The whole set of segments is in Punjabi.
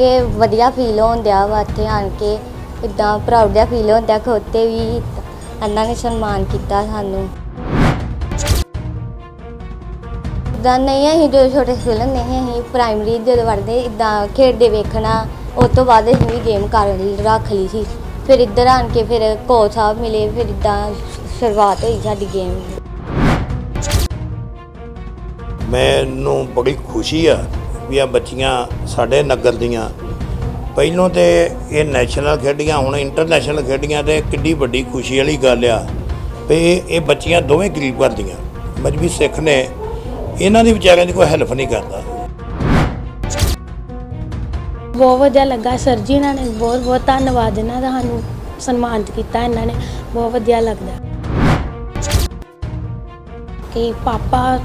ਕਿ ਵਧੀਆ ਫੀਲ ਹੁੰਦਿਆ ਵਾ ਇੱਥੇ ਆਣ ਕੇ ਇਦਾਂ ਪ੍ਰਾਊਡ ਜਿਹਾ ਫੀਲ ਹੁੰਦਾ ਕਿ ਵੀ ਇਹਨਾਂ ਨੇ ਸਨਮਾਨ ਕੀਤਾ ਸਾਨੂੰ। ਇਦਾਂ ਨਹੀਂ ਅਸੀਂ ਜਦੋਂ ਛੋਟੇ ਖੇਲਣ ਨਹੀਂ ਅਸੀਂ ਪ੍ਰਾਇਮਰੀ ਜਦੋਂ ਵੜਦੇ ਇਦਾਂ ਖੇਡਦੇ ਵੇਖਣਾ ਉਸ ਤੋਂ ਬਾਅਦ ਅਸੀਂ ਵੀ ਗੇਮ ਕਰ ਲਈ, ਰੱਖ ਲਈ ਸੀ। ਫਿਰ ਇੱਧਰ ਆਣ ਕੇ ਫਿਰ ਕੋਚ ਸਾਹਿਬ ਮਿਲੇ, ਫਿਰ ਇਦਾਂ ਸ਼ੁਰੂਆਤ ਹੋਈ ਸਾਡੀ ਗੇਮ ਦੀ। ਮੈਨੂੰ ਬੜੀ ਖੁਸ਼ੀ ਆ ਵੀ ਆ ਬੱਚੀਆਂ ਸਾਡੇ ਨਗਰ ਦੀਆਂ। ਪਹਿਲੋਂ ਤੇ ਇਹ ਨੈਸ਼ਨਲ ਖੇਡੀਆਂ, ਹੁਣ ਇੰਟਰਨੈਸ਼ਨਲ ਖੇਡੀਆਂ ਤੇ ਕਿੱਡੀ ਵੱਡੀ ਖੁਸ਼ੀ ਵਾਲੀ ਗੱਲ ਆ ਵੀ ਇਹ ਇਹ ਬੱਚੀਆਂ ਦੋਵੇਂ ਗਰੀਬ ਘਰ ਦੀਆਂ। ਮਜਬੀ ਸਿੱਖ ਨੇ, ਇਹਨਾਂ ਦੀ ਵਿਚਾਰਿਆਂ ਦੀ ਕੋਈ ਹੈਲਪ ਨਹੀਂ ਕਰਦਾ। ਬਹੁਤ ਵਧੀਆ ਲੱਗਾ ਸਰ ਜੀ ਇਹਨਾਂ ਨੇ, ਬਹੁਤ ਬਹੁਤ ਧੰਨਵਾਦ ਇਹਨਾਂ ਦਾ ਸਾਨੂੰ ਸਨਮਾਨਿਤ ਕੀਤਾ ਇਹਨਾਂ ਨੇ, ਬਹੁਤ ਵਧੀਆ ਲੱਗਦਾ। ਕਿ ਪਾਪਾ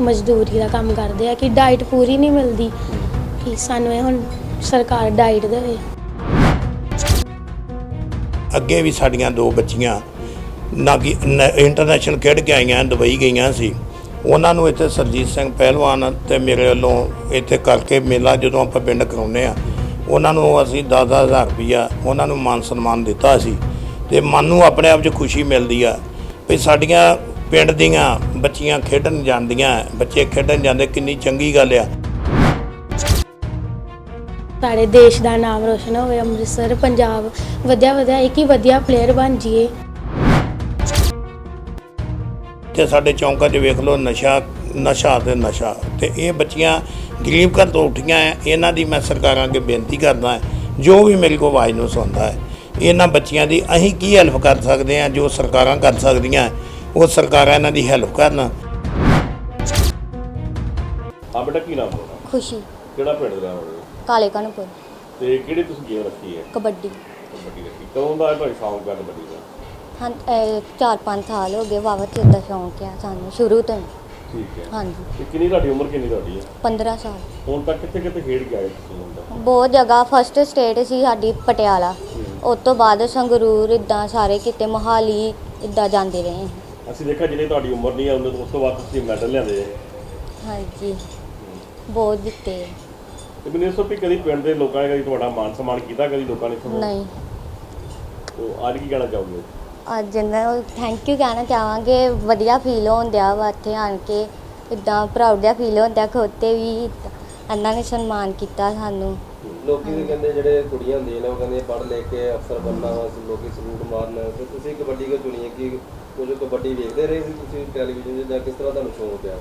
ਮਜ਼ਦੂਰੀ ਦਾ ਕੰਮ ਕਰਦੇ ਆ ਕਿ ਡਾਈਟ ਪੂਰੀ ਨਹੀਂ ਮਿਲਦੀ, ਕਿ ਸਾਨੂੰ ਇਹ ਹੁਣ ਸਰਕਾਰ ਡਾਈਟ ਦੇਵੇ। ਅੱਗੇ ਵੀ ਸਾਡੀਆਂ ਦੋ ਬੱਚੀਆਂ ਨਾਗੀ ਇੰਟਰਨੈਸ਼ਨਲ ਖੇਡ ਕੇ ਆਈਆਂ, ਦੁਬਈ ਗਈਆਂ ਸੀ। ਉਹਨਾਂ ਨੂੰ ਇੱਥੇ ਸਰਜੀਤ ਸਿੰਘ ਪਹਿਲਵਾਨ ਤੇ ਮੇਰੇ ਵੱਲੋਂ ਇੱਥੇ ਕਰਕੇ ਮੇਲਾ ਜਦੋਂ ਆਪਾਂ ਪਿੰਡ ਕਰਾਉਂਦੇ ਆ ਉਹਨਾਂ ਨੂੰ ਅਸੀਂ 10-10000 ਰੁਪਈਆ ਉਹਨਾਂ ਨੂੰ ਮਾਨ ਸਨਮਾਨ ਦਿੱਤਾ ਸੀ। ਤੇ ਮਨ ਨੂੰ ਆਪਣੇ ਆਪ 'ਚ ਖੁਸ਼ੀ ਮਿਲਦੀ ਆ ਵੀ ਸਾਡੀਆਂ ਪਿੰਡ ਦੀਆਂ ਬੱਚੀਆਂ ਖੇਡਣ ਜਾਂਦੀਆਂ ਬੱਚੇ ਖੇਡਣ ਜਾਂਦੇ ਕਿੰਨੀ ਚੰਗੀ ਗੱਲ ਆ। ਸਾਡੇ ਦੇਸ਼ ਦਾ ਨਾਮ ਰੋਸ਼ਨ ਹੋਵੇ ਅੰਮ੍ਰਿਤਸਰ ਪੰਜਾਬ ਵਧੀਆ ਵਧੀਆ ਇੱਕ ਹੀ ਵਧੀਆ ਪਲੇਅਰ ਬਣ ਜਾਈਏ। ਤੇ ਸਾਡੇ ਚੌਂਕਾਂ 'ਚ ਵੇਖ ਲਓ ਨਸ਼ਾ ਨਸ਼ਾ ਤੇ ਨਸ਼ਾ। ਤੇ ਇਹ ਬੱਚੀਆਂ ਗਰੀਬ ਘਰ ਤੋਂ ਉੱਠੀਆਂ ਐ ਇਹਨਾਂ ਦੀ ਮੈਂ ਸਰਕਾਰਾਂ ਅੱਗੇ ਬੇਨਤੀ ਕਰਦਾ ਜੋ ਵੀ ਮੇਰੀ ਕੋ ਆਵਾਜ਼ ਨੂੰ ਸੁਣਦਾ ਹੈ ਇਹਨਾਂ ਬੱਚੀਆਂ ਦੀ ਅਸੀਂ ਕੀ ਹੈਲਪ ਕਰ ਸਕਦੇ ਹਾਂ ਜੋ ਸਰਕਾਰਾਂ ਕਰ ਸਕਦੀਆਂ ਉਹ ਸਰਕਾਰਾਂ ਇਹਨਾਂ ਦੀ ਹੈਲਪ ਕਰਨ। ਆ ਬੇਟਾ ਕੀ ਨਾਮ ਤੁਹਾਡਾ? ਖੁਸ਼ੀ। ਕਿਹੜਾ ਪਿੰਡ ਦਾ ਹੋ? ਕਾਲੇ ਕਨਪੁਰ। ਤੇ ਕਿਹੜੀ ਤੁਸੀਂ ਗੇਮ ਰੱਖੀ ਹੈ? ਕਬੱਡੀ। ਕਬੱਡੀ ਰੱਖੀ। ਕਦੋਂ ਦਾ ਤੁਹਾਡਾ ਸ਼ੌਂਕ ਹੈ ਕਬੱਡੀ ਦਾ? ਹਾਂ ਇਹ ਚਾਰ ਪੰਜ ਸਾਲ ਹੋ ਗਏ ਵਾਵਾ ਚਿਰ ਦਾ ਸ਼ੌਂਕ ਆ ਸਾਨੂੰ ਸ਼ੁਰੂ ਤੋਂ ਹੀ। ਠੀਕ ਹੈ। ਹਾਂਜੀ। ਤੇ ਕਿੰਨੀ ਤੁਹਾਡੀ ਉਮਰ ਕਿੰਨੀ ਤੁਹਾਡੀ ਹੈ? 15 ਸਾਲ। ਹੁਣ ਤੱਕ ਕਿੱਥੇ ਕਿੱਥੇ ਖੇਡ ਕੇ ਆਏ ਤੁਸੀਂ ਹੁਣ ਤੱਕ ਬਹੁਤ ਜਗ੍ਹਾ ਫਸਟ ਸਟੇਟ ਸੀ ਸਾਡੀ ਪਟਿਆਲਾ। ਉਸ ਤੋਂ ਬਾਅਦ ਸੰਗਰੂਰ ਇਦਾਂ ਸਾਰੇ ਕਿਤੇ ਮੋਹਾਲੀ ਇਦਾਂ ਜਾਂਦੇ ਰਹੇ। ਹਾਂ। ਅਸੀਂ ਦੇਖਿਆ ਜਿਹੜੇ ਤੁਹਾਡੀ ਉਮਰ ਨਹੀਂ ਉਹਨਾਂ ਤੋਂ ਉਸ ਤੋਂ ਬਾਅਦ ਤੁਸੀਂ ਮੈਡਲ ਲਿਆਂਦੇ ਹੈ। ਹਾਂਜੀ। ਬਹੁਤ ਦਿੱਤੇ ਤੇ ਮੈਨੂੰ ਤੋਂ ਵੀ ਕਦੀ ਪਿੰਡ ਦੇ ਲੋਕਾਂ ਨੇ ਕਦੀ ਤੁਹਾਡਾ ਮਾਨ ਸਨਮਾਨ ਕੀਤਾ ਕਦੀ ਲੋਕਾਂ ਨੇ ਤੁਹਾਨੂੰ? ਨਹੀਂ। ਤੋਂ ਅੱਜ ਕੀ ਕਹਿਣਾ ਚਾਹੋਗੇ? ਅੱਜ ਨਾ ਥੈਂਕ ਯੂ ਕਹਿਣਾ ਚਾਹਾਂਗੇ। ਵਧੀਆ ਫੀਲ ਹੁੰਦਿਆ ਵਾ ਇੱਥੇ ਆਣ ਕੇ। ਇਦਾਂ ਪ੍ਰਾਊਡ ਜਿਹਾ ਫੀਲ ਹੁੰਦਾ ਉੱਤੇ ਵੀ ਇਹਨਾਂ ਨੇ ਸਨਮਾਨ ਕੀਤਾ ਸਾਨੂੰ। ਲੋਕੀ ਵੀ ਕਹਿੰਦੇ ਜਿਹੜੇ ਕੁੜੀਆਂ ਹੁੰਦੀਆਂ ਨੇ ਉਹ ਕਹਿੰਦੇ ਪੜ੍ਹ ਲੈ ਕੇ ਅਫਸਰ ਬਣਨਾ ਵਾ ਲੋਕੀ ਸਲੂਟ ਮਾਰਨ। ਤੇ ਤੁਸੀਂ ਕਬੱਡੀ ਕਿਉਂ ਚੁਣੀ ਹੈ? ਕਿ ਕੁਝ ਕਬੱਡੀ ਵੇਖਦੇ ਰਹੇ ਸੀ ਤੁਸੀਂ ਟੈਲੀਵਿਜ਼ਨ 'ਤੇ ਜਾਂ ਕਿਸ ਤਰ੍ਹਾਂ ਤੁਹਾਨੂੰ ਸ਼ੌਂਕ ਪਿਆ?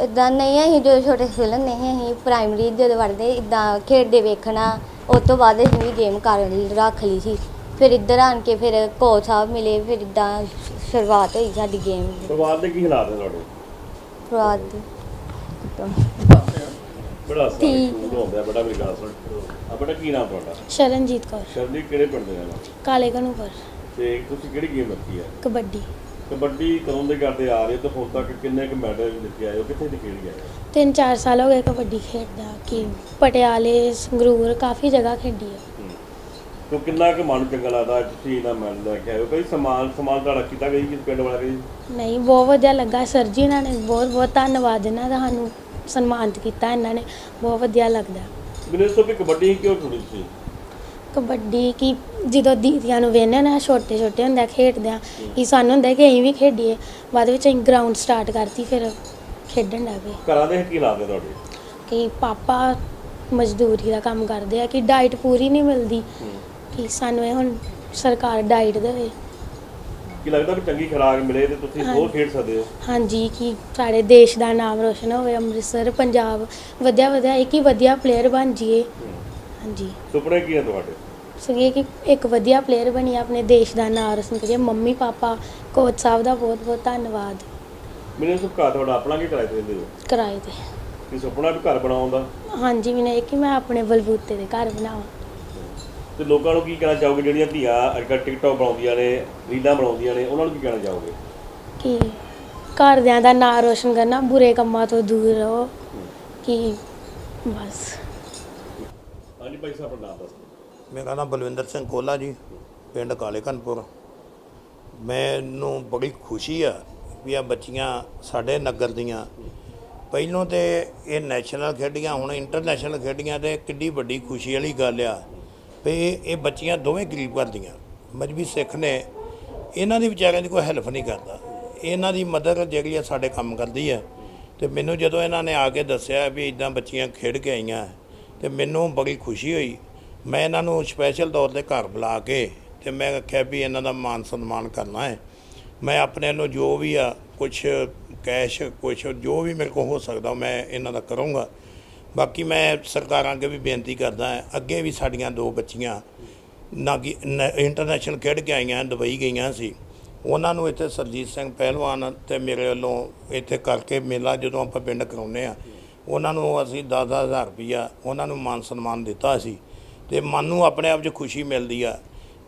ਇਦਾਂ ਨਹੀਂ ਅਸੀਂ ਜਦੋਂ ਛੋਟੇ ਖੇਲਣ ਨਹੀਂ ਅਸੀਂ ਪ੍ਰਾਇਮਰੀ ਜਦੋਂ ਵੜਦੇ ਇਦਾਂ ਖੇਡਦੇ ਵੇਖਣਾ ਉਸ ਤੋਂ ਬਾਅਦ ਅਸੀਂ ਵੀ ਗੇਮ ਕਰ ਲਈ ਰੱਖ ਲਈ ਸੀ। ਫਿਰ ਇੱਧਰ ਆਣ ਕੇ ਫਿਰ ਕੋਚ ਸਾਹਿਬ ਮਿਲੇ ਫਿਰ ਇਦਾਂ ਸ਼ੁਰੂਆਤ ਹੋਈ ਸਾਡੀ ਗੇਮ ਦੀ। ਪਰਿਵਾਰ ਦੇ ਕੀ ਹਾਲਾਤ ਨੇ ਤੁਹਾਡੇ? ਸ਼ੁਰੂਆਤ ਦੀ ਤੋਂ ਬੜਾ ਠੀਕ। ਸਕੂਲ ਹੁੰਦਾ ਬੜਾ ਮੇਰੀ ਗੱਲ ਸੁਣ। ਆ ਬੇਟਾ ਕੀ ਨਾਮ ਤੁਹਾਡਾ? ਸ਼ਰਨਜੀਤ ਕੌਰ। ਸ਼ਰਦੀ ਕਿਹੜੇ ਪਿੰਡ ਦੇ ਰਹਿਣਾ ਕਾਲੇ ਕਨੂਪਰ ਤੇ ਤੁਸੀਂ ਕਿਹੜੀ ਗੇਮ ਰੱਖੀ ਹੈ ਕਬੱਡੀ। ਕਬੱਡੀ ਕਦੋਂ ਦੇ ਕਰਦੇ ਆ ਰਹੇ ਹੋ ਤੇ ਹੁਣ ਤੱਕ ਕਿੰਨੇ ਕੁ ਮੈਡਲ ਜਿੱਤੇ ਆਏ ਹੋ? ਕਿੱਥੇ ਦੀ ਖੇਡ ਗਏ ਹੋ? ਤਿੰਨ ਚਾਰ ਸਾਲ ਹੋ ਗਏ ਕਬੱਡੀ ਖੇਡਦਾ ਕਿ ਪਟਿਆਲੇ ਸੰਗਰੂਰ ਕਾਫੀ ਜਗ੍ਹਾ ਖੇਡੀ ਹੈ। ਤੋ ਕਿੰਨਾ ਕੁ ਮਨ ਚੰਗਾ ਲੱਗਦਾ ਅੱਜ ਤੁਸੀਂ ਇਹਨਾਂ ਮੈਡਲ ਲੈ ਕੇ ਆਏ ਹੋ? ਕਈ ਸਮਾਨ ਸਮਾਨ ਤੁਹਾਡਾ ਕੀਤਾ ਗਈ ਕਿ ਪਿੰਡ ਵਾਲਾ ਗਈ ਨਹੀਂ ਬਹੁਤ ਵਧੀਆ ਲੱਗਾ ਸਰ ਜੀ ਇਹਨਾਂ ਨੇ। ਬਹੁਤ ਬਹੁਤ ਧੰਨਵਾਦ ਇਹਨਾਂ ਦਾ ਸਾਨੂੰ। ਸਨਮਾਨਿਤ ਕੀਤਾ ਇਹਨਾਂ ਨੇ। ਬਹੁਤ ਵਧੀਆ ਲੱਗਦਾ। ਮੈਨੂੰ ਇਸ ਤੋਂ ਵੀ ਕਬੱਡੀ ਕਿਉਂ ਚੁਣੀ ਤੁਸੀਂ ਕਬੱਡੀ ਕੀ ਜਦੋਂ ਦੀਦੀਆਂ ਨੂੰ ਵੇਖਦੇ ਨਾ ਛੋਟੇ ਛੋਟੇ ਹੁੰਦੇ ਖੇਡਦੇ ਆ ਕਿ ਸਾਨੂੰ ਹੁੰਦਾ ਕਿ ਅਸੀਂ ਵੀ ਖੇਡੀਏ। ਬਾਅਦ ਵਿੱਚ ਅਸੀਂ ਗਰਾਊਂਡ ਸਟਾਰਟ ਕਰਤੀ ਫਿਰ ਖੇਡਣ ਲੱਗ ਪਏ ਘਰਾਂ ਦੇ ਕੀ ਲਾਦੇ ਤੁਹਾਡੇ? ਕਿ ਪਾਪਾ ਮਜ਼ਦੂਰੀ ਦਾ ਕੰਮ ਕਰਦੇ ਆ ਕਿ ਡਾਈਟ ਪੂਰੀ ਨਹੀਂ ਮਿਲਦੀ। ਕਿ ਸਾਨੂੰ ਇਹ ਹੁਣ ਸਰਕਾਰ ਡਾਈਟ ਦੇਵੇ। ਕੀ ਲੱਗਦਾ ਵੀ ਚੰਗੀ ਖੁਰਾਕ ਮਿਲੇ ਤੇ ਤੁਸੀਂ ਹੋਰ ਖੇਡ ਸਕਦੇ ਹੋ? ਹਾਂਜੀ ਕਿ ਸਾਡੇ ਦੇਸ਼ ਦਾ ਨਾਮ ਰੋਸ਼ਨ ਹੋਵੇ ਅੰਮ੍ਰਿਤਸਰ ਪੰਜਾਬ ਵਧੀਆ ਵਧੀਆ ਇੱਕ ਹੀ ਵਧੀਆ ਪਲੇਅਰ ਬਣ ਜਾਈਏ। ਹਾਂਜੀ। ਸੁਪਨੇ ਕੀ ਨੇ ਤੁਹਾਡੇ? ਸਗੇ ਕਿ ਇੱਕ ਵਧੀਆ ਪਲੇਅਰ ਬਣੀ ਆਪਣੇ ਦੇਸ਼ ਦਾ ਨਾਮ ਰੋਸ਼ਨ ਕਰੀਏ। ਮੰਮੀ ਪਾਪਾ ਕੋਚ ਸਾਹਿਬ ਦਾ ਬਹੁਤ ਬਹੁਤ ਧੰਨਵਾਦ। ਮੈਨੂੰ ਇਸ ਘਰ ਤੁਹਾਡਾ ਆਪਣਾ ਕੀ ਕਿਰਾਏ ਤੇ ਰਹਿੰਦੇ ਹੋ? ਕਿਰਾਏ ਤੇ। ਕੀ ਸੁਪਨਾ ਵੀ ਘਰ ਬਣਾਉਣ ਦਾ? ਹਾਂਜੀ ਮੈਨੂੰ ਇਹ ਕਿ ਮੈਂ ਆਪਣੇ ਬਲਬੂਤੇ ਦੇ ਘਰ ਬਣਾਵਾਂ। ਤੇ ਲੋਕਾਂ ਨੂੰ ਕੀ ਕਹਿਣਾ ਚਾਹੋਗੇ? ਜਿਹੜੀਆਂ ਧੀਆਂ ਅੱਜਕੱਲ ਟਿਕਟੌਕ ਬਣਾਉਂਦੀਆਂ ਨੇ ਰੀਲਾਂ ਬਣਾਉਂਦੀਆਂ ਨੇ ਉਹਨਾਂ ਨੂੰ ਕੀ ਕਹਿਣਾ ਚਾਹੋਗੇ? ਕਿ? ਘਰਦਿਆਂ ਦਾ ਨਾਮ ਰੋਸ਼ਨ ਕਰਨਾ ਬੁਰੇ ਕੰਮਾਂ ਤੋਂ ਦੂਰ ਰਹੋ। ਕਿ? ਬਸ। ਹਾਂਜੀ ਭਾਈ ਸਾਹਿਬ ਆਪਣਾ ਨਾਮ ਦੱਸੋ। ਮੇਰਾ ਨਾਮ ਬਲਵਿੰਦਰ ਸਿੰਘ ਕੋਲਾ ਜੀ ਪਿੰਡ ਕਾਲੇ ਕਨਪੁਰ ਮੈਨੂੰ ਬੜੀ ਖੁਸ਼ੀ ਆ ਵੀ ਆ ਬੱਚੀਆਂ ਸਾਡੇ ਨਗਰ ਦੀਆਂ। ਪਹਿਲੋਂ ਤੇ ਇਹ ਨੈਸ਼ਨਲ ਖੇਡੀਆਂ ਹੁਣ ਇੰਟਰਨੈਸ਼ਨਲ ਖੇਡੀਆਂ ਤੇ ਕਿੱਡੀ ਵੱਡੀ ਖੁਸ਼ੀ ਵਾਲੀ ਗੱਲ ਆ। ਵੀ ਇਹ ਬੱਚੀਆਂ ਦੋਵੇਂ ਗਰੀਬ ਘਰ ਦੀਆਂ। ਮਜਬੀ ਸਿੱਖ ਨੇ, ਇਹਨਾਂ ਦੀ ਵਿਚਾਰਿਆਂ ਦੀ ਕੋਈ ਹੈਲਪ ਨਹੀਂ ਕਰਦਾ। ਇਹਨਾਂ ਦੀ ਮਦਦ ਜਿਹੜੀ ਆ ਸਾਡੇ ਕੰਮ ਕਰਦੀ ਹੈ ਤੇ ਮੈਨੂੰ ਜਦੋਂ ਇਹਨਾਂ ਨੇ ਆ ਕੇ ਦੱਸਿਆ ਵੀ ਇਦਾਂ ਬੱਚੀਆਂ ਖੇਡ ਕੇ ਆਈਆਂ, ਤੇ ਮੈਨੂੰ ਬੜੀ ਖੁਸ਼ੀ ਹੋਈ। ਮੈਂ ਇਹਨਾਂ ਨੂੰ ਸਪੈਸ਼ਲ ਤੌਰ ਤੇ ਘਰ ਬੁਲਾ ਕੇ ਤੇ ਮੈਂ ਆਖਿਆ ਵੀ ਇਹਨਾਂ ਦਾ ਮਾਨ ਸਨਮਾਨ ਕਰਨਾ ਹੈ। ਮੈਂ ਆਪਣੇ ਨੂੰ ਜੋ ਵੀ ਆ ਕੁਝ ਕੈਸ਼ ਕੁਝ ਜੋ ਵੀ ਮੇਰੇ ਕੋਲ ਹੋ ਸਕਦਾ, ਮੈਂ ਇਹਨਾਂ ਦਾ ਕਰੂੰਗਾ। ਬਾਕੀ ਮੈਂ ਸਰਕਾਰਾਂ ਅੱਗੇ ਵੀ ਬੇਨਤੀ ਕਰਦਾ ਅੱਗੇ ਵੀ ਸਾਡੀਆਂ ਦੋ ਬੱਚੀਆਂ ਨਾ ਕਿ ਇੰਟਰਨੈਸ਼ਨਲ ਖੇਡ ਕੇ ਆਈਆਂ, ਦੁਬਈ ਗਈਆਂ ਸੀ। ਉਹਨਾਂ ਨੂੰ ਇੱਥੇ ਸਰਜੀਤ ਸਿੰਘ ਪਹਿਲਵਾਨ ਤੇ ਮੇਰੇ ਵੱਲੋਂ ਇੱਥੇ ਕਰਕੇ ਮੇਲਾ ਜਦੋਂ ਆਪਾਂ ਪਿੰਡ ਕਰਾਉਂਦੇ ਆ ਉਹਨਾਂ ਨੂੰ ਅਸੀਂ 10-10000 ਰੁਪਈਆ ਉਹਨਾਂ ਨੂੰ ਮਾਨ ਸਨਮਾਨ ਦਿੱਤਾ ਸੀ ਤੇ ਮਨ ਨੂੰ ਆਪਣੇ ਆਪ 'ਚ ਖੁਸ਼ੀ ਮਿਲਦੀ ਆ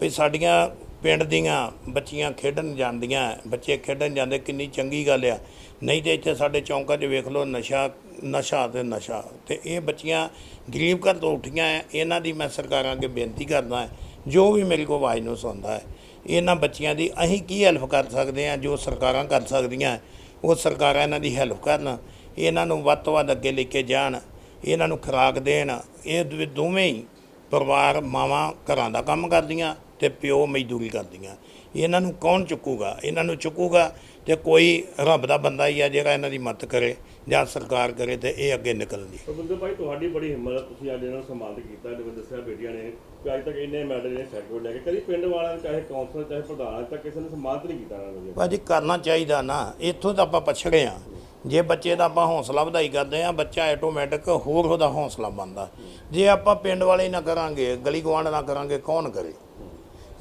ਵੀ ਸਾਡੀਆਂ ਪਿੰਡ ਦੀਆਂ ਬੱਚੀਆਂ ਖੇਡਣ ਜਾਂਦੀਆਂ, ਬੱਚੇ ਖੇਡਣ ਜਾਂਦੇ, ਕਿੰਨੀ ਚੰਗੀ ਗੱਲ ਆ। ਨਹੀਂ ਤੇ ਇੱਥੇ ਸਾਡੇ ਚੌਂਕਾਂ 'ਚ ਵੇਖ ਲਓ ਨਸ਼ਾ ਨਸ਼ਾ ਤੇ ਨਸ਼ਾ। ਤੇ ਇਹ ਬੱਚੀਆਂ ਗਰੀਬ ਘਰ ਤੋਂ ਉੱਠੀਆਂ ਐ, ਇਹਨਾਂ ਦੀ ਮੈਂ ਸਰਕਾਰਾਂ ਅੱਗੇ ਬੇਨਤੀ ਕਰਦਾ ਹਾਂ ਜੋ ਵੀ ਮੇਰੇ ਕੋਲ ਆਵਾਜ਼ ਨੂੰ ਸੁਣਦਾ ਹੈ ਇਹਨਾਂ ਬੱਚੀਆਂ ਦੀ ਅਸੀਂ ਕੀ ਹੈਲਪ ਕਰ ਸਕਦੇ ਹਾਂ ਜੋ ਸਰਕਾਰਾਂ ਕਰ ਸਕਦੀਆਂ ਉਹ ਸਰਕਾਰਾਂ ਇਹਨਾਂ ਦੀ ਹੈਲਪ ਕਰਨ, ਇਹਨਾਂ ਨੂੰ ਵੱਧ ਤੋਂ ਵੱਧ ਅੱਗੇ ਲੈ ਕੇ ਜਾਣ, ਇਹਨਾਂ ਨੂੰ ਖੁਰਾਕ ਦੇਣ, ਇਹ ਦੋਵੇਂ- ਦੋਵੇਂ ਹੀ ਪਰਿਵਾਰ ਮਾਵਾਂ ਘਰਾਂ ਦਾ ਕੰਮ ਕਰਦੀਆਂ ਤੇ ਪਿਓ ਮਜ਼ਦੂਰੀ ਕਰਦੀਆਂ। ਇਹਨਾਂ ਨੂੰ ਕੌਣ ਚੁੱਕੂਗਾ? ਇਹਨਾਂ ਨੂੰ ਚੁੱਕੂਗਾ ਤੇ ਕੋਈ ਰੱਬ ਦਾ ਬੰਦਾ ਹੀ ਆ ਜਿਹੜਾ ਇਹਨਾਂ ਦੀ ਮਦਦ ਕਰੇ ਜਾਂ ਸਰਕਾਰ ਕਰੇ ਤੇ ਇਹ ਅੱਗੇ ਨਿਕਲਣਗੇ ਰਵਿੰਦਰ ਭਾਈ ਤੁਹਾਡੀ ਬੜੀ ਹਿੰਮਤ ਤੁਸੀਂ ਅੱਜ ਇਹਨਾਂ ਨੂੰ ਸਨਮਾਨਿਤ ਕੀਤਾ ਜਿਵੇਂ ਦੱਸਿਆ ਬੇਟੀਆਂ ਨੇ ਕਿ ਅੱਜ ਤੱਕ ਇੰਨੇ ਮੈਡਲ ਨੇ ਸਰਟੀਫਿਕੇਟ ਲੈ ਕੇ ਕਦੀ ਪਿੰਡ ਵਾਲਿਆਂ ਨੇ ਚਾਹੇ ਕੌਂਸਲਰ ਚਾਹੇ ਪ੍ਰਧਾਨ ਤੱਕ ਕਿਸੇ ਨੇ ਸਨਮਾਨਿਤ ਨਹੀਂ ਕੀਤਾ ਇਹਨਾਂ ਨੂੰ। ਭਾਜੀ ਕਰਨਾ ਚਾਹੀਦਾ ਨਾ। ਇੱਥੋਂ ਤਾਂ ਆਪਾਂ ਪਛੜੇ ਆ ਜੇ ਬੱਚੇ ਦਾ ਆਪਾਂ ਹੌਸਲਾ ਵਧਾਈ ਕਰਦੇ ਆ ਬੱਚਾ ਆਟੋਮੈਟਿਕ ਹੋਰ ਉਹਦਾ ਹੌਸਲਾ ਬਣਦਾ। ਜੇ ਆਪਾਂ ਪਿੰਡ ਵਾਲੇ ਨਾ ਕਰਾਂਗੇ ਗਲੀ ਗਵਾਂਢ ਨਾ ਕਰਾਂਗੇ ਕੌਣ ਕਰੇ?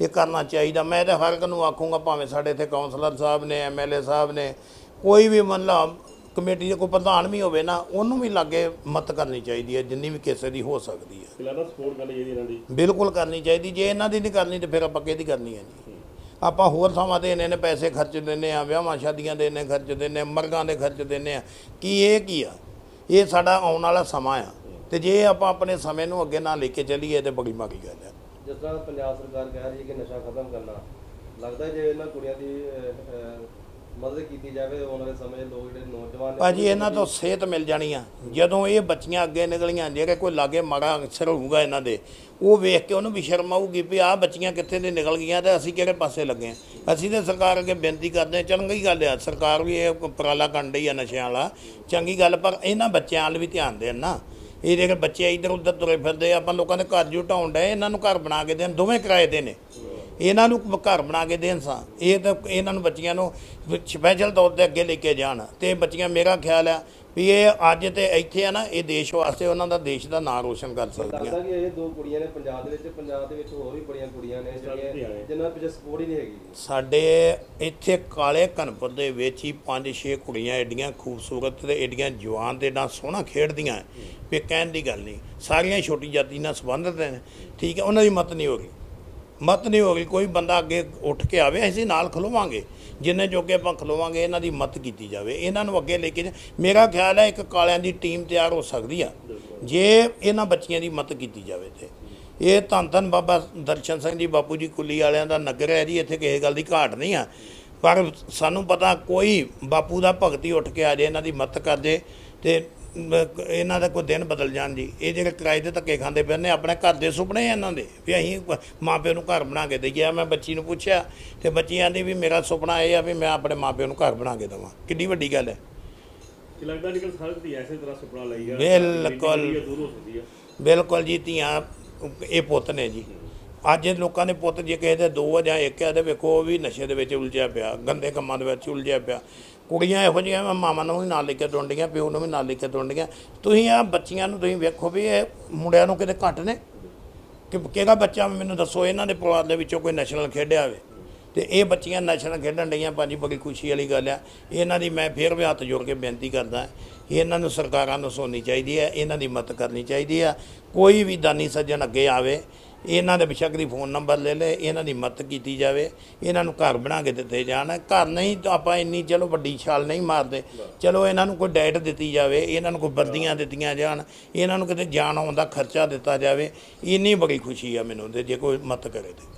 ਇਹ ਕਰਨਾ ਚਾਹੀਦਾ। ਮੈਂ ਤਾਂ ਹਰ ਇੱਕ ਨੂੰ ਆਖੂੰਗਾ ਭਾਵੇਂ ਸਾਡੇ ਇੱਥੇ ਕਾਉਂਸਲਰ ਸਾਹਿਬ ਨੇ ਐਮਐਲਏ ਸਾਹਿਬ ਨੇ ਕੋਈ ਵੀ ਮਤਲਬ ਕਮੇਟੀ ਦਾ ਕੋਈ ਪ੍ਰਧਾਨ ਵੀ ਹੋਵੇ ਨਾ ਉਹਨੂੰ ਵੀ ਲਾਗੇ ਮਤ ਕਰਨੀ ਚਾਹੀਦੀ ਹੈ ਜਿੰਨੀ ਵੀ ਕਿਸੇ ਦੀ ਹੋ ਸਕਦੀ ਹੈ। ਕਿ ਲੱਗਦਾ ਸਪੋਰਟ ਕਰਨੀ ਚਾਹੀਦੀ ਇਹਨਾਂ ਦੀ। ਬਿਲਕੁਲ ਕਰਨੀ ਚਾਹੀਦੀ। ਜੇ ਇਹਨਾਂ ਦੀ ਨਹੀਂ ਕਰਨੀ ਤੇ ਫਿਰ ਆਪਾਂ ਕਿਹਦੀ ਕਰਨੀ ਹੈ ਜੀ? ਆਪਾਂ ਹੋਰ ਥਾਵਾਂ ਤੇ ਇੰਨੇ ਨੇ ਪੈਸੇ ਖਰਚ ਦਿੰਨੇ ਆ ਵਿਆਹਾਂ ਸ਼ਾਦੀਆਂ ਦੇ ਇੰਨੇ ਖਰਚ ਦਿੰਨੇ ਆ ਮਰਗਾਂ ਦੇ ਖਰਚ ਦਿੰਨੇ ਆ ਕੀ ਇਹ ਕੀ ਆ? ਇਹ ਸਾਡਾ ਆਉਣ ਵਾਲਾ ਸਮਾਂ ਆ। ਤੇ ਜੇ ਆਪਾਂ ਆਪਣੇ ਸਮੇਂ ਨੂੰ ਅੱਗੇ ਨਾ ਲੈ ਕੇ ਚੱਲੀਏ ਤੇ ਬੜੀ ਮਾੜੀ ਗੱਲ ਆ। ਜਿਸ ਤਰ੍ਹਾਂ ਪੰਜਾਬ ਸਰਕਾਰ ਕਹਿ ਰਹੀ ਹੈ ਕਿ ਨਸ਼ਾ ਖਤਮ ਕਰਨਾ ਲੱਗਦਾ ਜੇ ਇਹਨਾਂ ਕੁੜੀਆਂ ਦੀ ਮਦਦ ਕੀਤੀ ਜਾਵੇ ਆਉਣ ਵਾਲੇ ਸਮੇਂ ਲੋਕ ਜਿਹੜੇ ਨੌਜਵਾਨ ਨੇ ਭਾਜੀ ਇਹਨਾਂ ਤੋਂ ਸਿਹਤ ਮਿਲ ਜਾਣੀ ਆ। ਜਦੋਂ ਇਹ ਬੱਚੀਆਂ ਅੱਗੇ ਨਿਕਲੀਆਂ ਜਿਹੜੇ ਕੋਈ ਲਾਗੇ ਮਾੜਾ ਅਕਸਰ ਹੋਊਗਾ ਇਹਨਾਂ ਦੇ ਉਹ ਵੇਖ ਕੇ ਉਹਨੂੰ ਵੀ ਸ਼ਰਮ ਆਊਗੀ ਵੀ ਆਹ ਬੱਚੀਆਂ ਕਿੱਥੇ ਦੇ ਨਿਕਲ ਗਈਆਂ ਤੇ ਅਸੀਂ ਕਿਹੜੇ ਪਾਸੇ ਲੱਗੇ ਆ। ਅਸੀਂ ਤੇ ਸਰਕਾਰ ਅੱਗੇ ਬੇਨਤੀ ਕਰਦੇ ਹਾਂ ਚੰਗੀ ਗੱਲ ਆ ਸਰਕਾਰ ਵੀ ਇਹ ਉਪਰਾਲਾ ਕਰਨ ਡਈ ਆ ਨਸ਼ਿਆਂ ਵਾਲਾ ਚੰਗੀ ਗੱਲ ਪਰ ਇਹਨਾਂ ਬੱਚਿਆਂ ਵੱਲ ਵੀ ਧਿਆਨ ਦੇਣ ਨਾ। ਇਹ ਜਿਹੜੇ ਬੱਚੇ ਇੱਧਰ ਉੱਧਰ ਤੁਰੇ ਫਿਰਦੇ ਆਪਾਂ ਲੋਕਾਂ ਦੇ ਘਰ ਜੂ ਢਾਉਣ ਡਏ, ਇਹਨਾਂ ਨੂੰ ਘਰ ਬਣਾ ਕੇ ਦੇਣ, ਦੋਵੇਂ ਕਿਰਾਏ ਦੇ ਨੇ। ਇਹਨਾਂ ਨੂੰ ਘਰ ਬਣਾ ਕੇ ਦੇਣ ਸਾਂ। ਇਹ ਤਾਂ, ਇਹਨਾਂ ਨੂੰ ਬੱਚੀਆਂ ਨੂੰ ਸਪੈਸ਼ਲ ਤੌਰ ਤੇ ਅੱਗੇ ਲੈ ਕੇ ਜਾਣ। ਤੇ ਬੱਚੀਆਂ, ਮੇਰਾ ਖਿਆਲ ਆ ਵੀ ਇਹ ਅੱਜ ਤੇ ਇੱਥੇ ਆ ਨਾ ਇਹ ਦੇਸ਼ ਵਾਸਤੇ ਉਹਨਾਂ ਦਾ ਦੇਸ਼ ਦਾ ਨਾਂ ਰੋਸ਼ਨ ਕਰ ਸਕਦੀਆਂ। ਲੱਗਦਾ ਕਿ ਇਹ ਦੋ ਕੁੜੀਆਂ ਨੇ ਪੰਜਾਬ ਦੇ ਵਿੱਚ ਪੰਜਾਬ ਦੇ ਵਿੱਚ ਹੋਰ ਵੀ ਬੜੀਆਂ ਕੁੜੀਆਂ ਨੇ ਜਿਹੜੀਆਂ। ਜਿਨ੍ਹਾਂ ਪਿੱਛੇ ਸਪੋਰਟ ਹੀ ਨਹੀਂ ਹੈਗੀ। ਸਾਡੇ ਇੱਥੇ ਕਾਲੇ ਕਨਪੁਰ ਦੇ ਵਿੱਚ ਹੀ ਪੰਜ ਛੇ ਕੁੜੀਆਂ ਐਡੀਆਂ ਖੂਬਸੂਰਤ ਤੇ ਐਡੀਆਂ ਜਵਾਨ ਤੇ ਨਾ ਸੋਹਣਾ ਖੇਡਦੀਆਂ ਵੀ ਕਹਿਣ ਦੀ ਗੱਲ ਨਹੀਂ। ਸਾਰੀਆਂ ਛੋਟੀ ਜਾਤੀ ਨਾਲ ਸੰਬੰਧਿਤ ਨੇ। ਠੀਕ ਹੈ ਉਹਨਾਂ ਦੀ ਮਤ ਨਹੀਂ ਹੋ ਗਈ ਮਤ ਨਹੀਂ ਹੋ ਕੋਈ ਬੰਦਾ ਅੱਗੇ ਉੱਠ ਕੇ ਆਵੇ, ਅਸੀਂ ਨਾਲ ਖਲੋਵਾਂਗੇ। ਜਿੰਨੇ ਜੋਗੇ ਆਪਾਂ ਖਲੋਵਾਂਗੇ, ਇਹਨਾਂ ਦੀ ਮਤ ਕੀਤੀ ਜਾਵੇ। ਇਹਨਾਂ ਨੂੰ ਅੱਗੇ ਲੈ ਕੇ ਜਾ- ਮੇਰਾ ਖਿਆਲ ਹੈ ਇੱਕ ਕਾਲਿਆਂ ਦੀ ਟੀਮ ਤਿਆਰ ਹੋ ਸਕਦੀ ਆ। ਜੇ ਇਹਨਾਂ ਬੱਚੀਆਂ ਦੀ ਮਤ ਕੀਤੀ ਜਾਵੇ ਤੇ। ਇਹ ਧੰਨ ਧੰਨ ਬਾਬਾ ਦਰਸ਼ਨ ਸਿੰਘ ਜੀ, ਬਾਪੂ ਜੀ ਕੁੱਲੀ ਵਾਲਿਆਂ ਦਾ ਨਗਰ ਹੈ ਜੀ, ਇੱਥੇ ਕਿਸੇ ਗੱਲ ਦੀ ਘਾਟ ਨਹੀਂ ਆ। ਪਰ ਸਾਨੂੰ ਪਤਾ ਕੋਈ ਬਾਪੂ ਦਾ ਭਗਤੀ ਉੱਠ ਕੇ ਆ ਜੇ, ਇਹਨਾਂ ਦੀ ਮਦਦ ਕਰ ਜੇ ਤੇ ਇਹਨਾਂ ਦਾ ਕੋਈ ਦਿਨ ਬਦਲ ਜਾਣ ਜੀ। ਇਹ ਜਿਹੜੇ ਕਿਰਾਏ ਦੇ ਧੱਕੇ ਖਾਂਦੇ ਪਏ ਨੇ ਆਪਣੇ ਘਰ ਦੇ ਸੁਪਨੇ ਆ ਇਹਨਾਂ ਦੇ। ਵੀ ਅਸੀਂ ਮਾਪਿਆਂ ਨੂੰ ਘਰ ਬਣਾ ਕੇ ਦਈਏ। ਮੈਂ ਬੱਚੀ ਨੂੰ ਪੁੱਛਿਆ ਤੇ ਬੱਚੀ ਆਂਦੀ ਵੀ ਮੇਰਾ ਸੁਪਨਾ ਇਹ ਆ ਵੀ ਮੈਂ ਆਪਣੇ ਮਾਪਿਆਂ ਨੂੰ ਘਰ ਬਣਾ ਕੇ ਦੇਵਾਂ। ਕਿੱਡੀ ਵੱਡੀ ਗੱਲ ਹੈ। ਕਿ ਲੱਗਦਾ ਨਿਕਲ ਹਰ ਦੀ ਐਸੇ ਤਰ੍ਹਾਂ ਸੁਪਨਾ ਲਈ ਆ ਬਿਲਕੁਲ। ਬਿਲਕੁਲ ਜੀ ਧੀਆਂ ਇਹ ਪੁੱਤ ਨੇ ਜੀ। ਅੱਜ ਲੋਕਾਂ ਦੇ ਪੁੱਤ ਜੇ ਕਿਸੇ ਦੇ ਦੋ ਜਾਂ ਇੱਕ ਆ ਤੇ ਵੇਖੋ ਉਹ ਵੀ ਨਸ਼ੇ ਦੇ ਵਿੱਚ ਉਲਝਿਆ ਪਿਆ ਗੰਦੇ ਕੰਮਾਂ ਦੇ ਵਿੱਚ ਉਲਝਿਆ ਪਿਆ। ਕੁੜੀਆਂ ਇਹੋ ਜਿਹੀਆਂ ਮਾਮਾ ਨੂੰ ਵੀ ਨਾਲ ਲੈ ਕੇ ਟੁੰਡੀਆਂ ਪਿਓ ਨੂੰ ਵੀ ਨਾਲ ਲੈ ਕੇ ਟੁੰਡੀਆਂ ਤੁਸੀਂ ਆ ਬੱਚੀਆਂ ਨੂੰ ਤੁਸੀਂ ਵੇਖੋ ਵੀ ਇਹ ਮੁੰਡਿਆਂ ਨੂੰ ਕਿਤੇ ਘੱਟ ਨੇ। ਕਿ ਕਿਹੜਾ ਬੱਚਾ ਮੈਨੂੰ ਦੱਸੋ, ਇਹਨਾਂ ਦੇ ਪਰਿਵਾਰ ਦੇ ਵਿੱਚੋਂ ਕੋਈ ਨੈਸ਼ਨਲ ਖੇਡਿਆ ਹੋਵੇ। ਤੇ ਇਹ ਬੱਚੀਆਂ ਨੈਸ਼ਨਲ ਖੇਡਣ ਡਈਆਂ, ਭਾਜੀ ਬੜੀ ਖੁਸ਼ੀ ਵਾਲੀ ਗੱਲ ਆ। ਇਹਨਾਂ ਦੀ ਮੈਂ ਫੇਰ ਵੀ ਹੱਥ ਜੋੜ ਕੇ ਬੇਨਤੀ ਕਰਦਾ ਇਹਨਾਂ ਨੂੰ ਸਰਕਾਰਾਂ ਨੂੰ ਸੁਣਨੀ ਚਾਹੀਦੀ ਹੈ, ਇਹਨਾਂ ਦੀ ਮਦਦ ਕਰਨੀ ਚਾਹੀਦੀ ਆ। ਕੋਈ ਵੀ ਦਾਨੀ ਸੱਜਣ ਅੱਗੇ ਆਵੇ ਇਹਨਾਂ ਦੇ ਬਿਸ਼ੱਕ ਦੀ ਫੋਨ ਨੰਬਰ ਲੈ ਲੈ ਇਹਨਾਂ ਦੀ ਮਦਦ ਕੀਤੀ ਜਾਵੇ, ਇਹਨਾਂ ਨੂੰ ਘਰ ਬਣਾ ਕੇ ਦਿੱਤੇ ਜਾਣ। ਘਰ ਨਹੀਂ ਤਾਂ ਆਪਾਂ ਇੰਨੀ, ਚਲੋ ਵੱਡੀ ਛਾਲ ਨਹੀਂ ਮਾਰਦੇ। ਚਲੋ ਇਹਨਾਂ ਨੂੰ ਕੋਈ ਡਾਇਟ ਦਿੱਤੀ ਜਾਵੇ, ਇਹਨਾਂ ਨੂੰ ਕੋਈ ਵਰਦੀਆਂ ਦਿੱਤੀਆਂ ਜਾਣ, ਇਹਨਾਂ ਨੂੰ ਕਿਤੇ ਜਾਣ ਆਉਣ ਦਾ ਖਰਚਾ ਦਿੱਤਾ ਜਾਵੇ, ਇੰਨੀ ਬੜੀ ਖੁਸ਼ੀ ਆ ਮੈਨੂੰ ਤੇ ਜੇ ਕੋਈ ਮਦਦ ਕਰੇ ਤੇ।